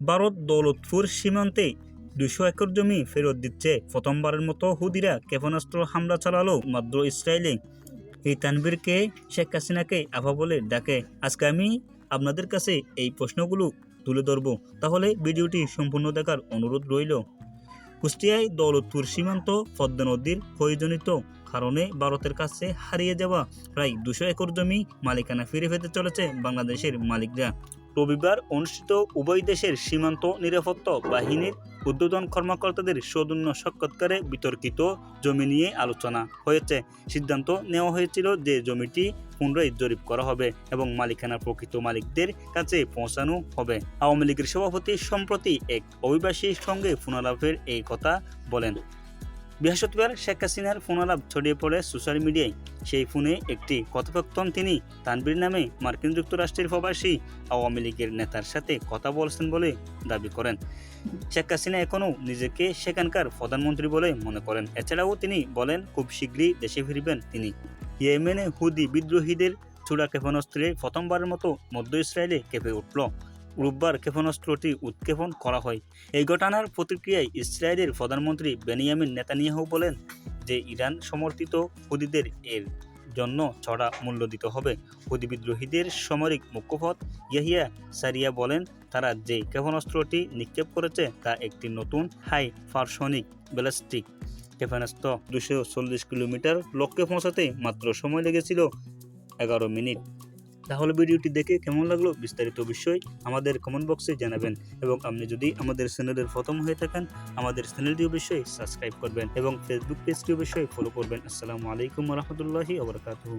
ভারত দৌলতপুর সীমান্তে দুশো একর জমি ফেরত দিচ্ছে। প্রথমবারের মতো হুদিরা ক্ষেপণাস্ত্র হামলা চালালো মাদ্র ইসরায়েলে। এই তানবীরকে শেখ হাসিনাকে আফা বলে ডাকে। আজকে আমি আপনাদের কাছে এই প্রশ্নগুলো তুলে ধরব। তাহলে ভিডিওটি সম্পূর্ণ দেখার অনুরোধ রইল। কুষ্টিয়ায় দৌলতপুর সীমান্ত পদ্মা নদীর প্রয়োজনিত কারণে ভারতের কাছে হারিয়ে যাওয়া প্রায় দুশো একর জমি মালিকানা ফিরে পেতে চলেছে বাংলাদেশের মালিকরা। রবিবার অনুষ্ঠিত উভয় দেশের সীমান্ত নিরাপত্তা বাহিনীর উদ্বোধন কর্মকর্তাদের সৌজন্য সাক্ষাৎকারে বিতর্কিত জমি নিয়ে আলোচনা হয়েছে। সিদ্ধান্ত নেওয়া হয়েছিল যে জমিটি পুনরায় জরিপ করা হবে এবং মালিকানা প্রকৃত মালিকদের কাছে পৌঁছানো হবে। আওয়ামী লীগের সভাপতি সম্প্রতি এক অভিবাসীর সঙ্গে পুনরালাপের এই কথা বলেন। বৃহস্পতিবার শেখ হাসিনার ফোনালাপ ছড়িয়ে পড়ে সোশ্যাল মিডিয়ায়। সেই ফোনে একটি কথোপকথন তিনি তানবীর নামে মার্কিন যুক্তরাষ্ট্রের প্রবাসী আওয়ামী লীগের নেতার সাথে কথা বলছেন বলে দাবি করেন। শেখ হাসিনা এখনও নিজেকে সেখানকার প্রধানমন্ত্রী বলে মনে করেন। এছাড়াও তিনি বলেন, খুব শীঘ্রই দেশে ফিরবেন তিনি। ইয়েমেনে হুদি বিদ্রোহীদের চূড়া ক্ষেপণাস্ত্রে প্রথমবারের মতো মধ্য ইসরায়েলে কেঁপে উঠল। রোববার ক্ষেপণাস্ত্রটি উৎক্ষেপণ করা হয়। এই ঘটনার প্রতিক্রিয়ায় ইসরায়েলের প্রধানমন্ত্রী বেনিয়ামিন নেতানিয়াহু বলেন যে, ইরান সমর্থিত হুদিদের এর জন্য ছড়া মূল্য দিতে হবে। হুদি বিদ্রোহীদের সামরিক মুখ্যপথ ইয়াহিয়া সারিয়া বলেন তারা যে ক্ষেপণাস্ত্রটি নিক্ষেপ করেছে তা একটি নতুন হাই পারসনিক ব্যালিস্টিক। ক্ষেপণাস্ত্র দুশো চল্লিশ কিলোমিটার লক্ষ্যে পৌঁছাতে মাত্র সময় লেগেছিল এগারো মিনিট। তাহলে ভিডিওটি দেখে কেমন লাগল বিস্তারিত বিষয় আমাদের কমেন্ট বক্সে জানাবেন। এবং আপনি যদি আমাদের চ্যানেলের প্রথম হয়ে থাকেন, আমাদের চ্যানেলটি অবশ্যই সাবস্ক্রাইব করবেন এবং ফেসবুক পেজটি অবশ্যই ফলো করবেন। আসসালামু আলাইকুম রহমতুল্লাহি আবরকাতহু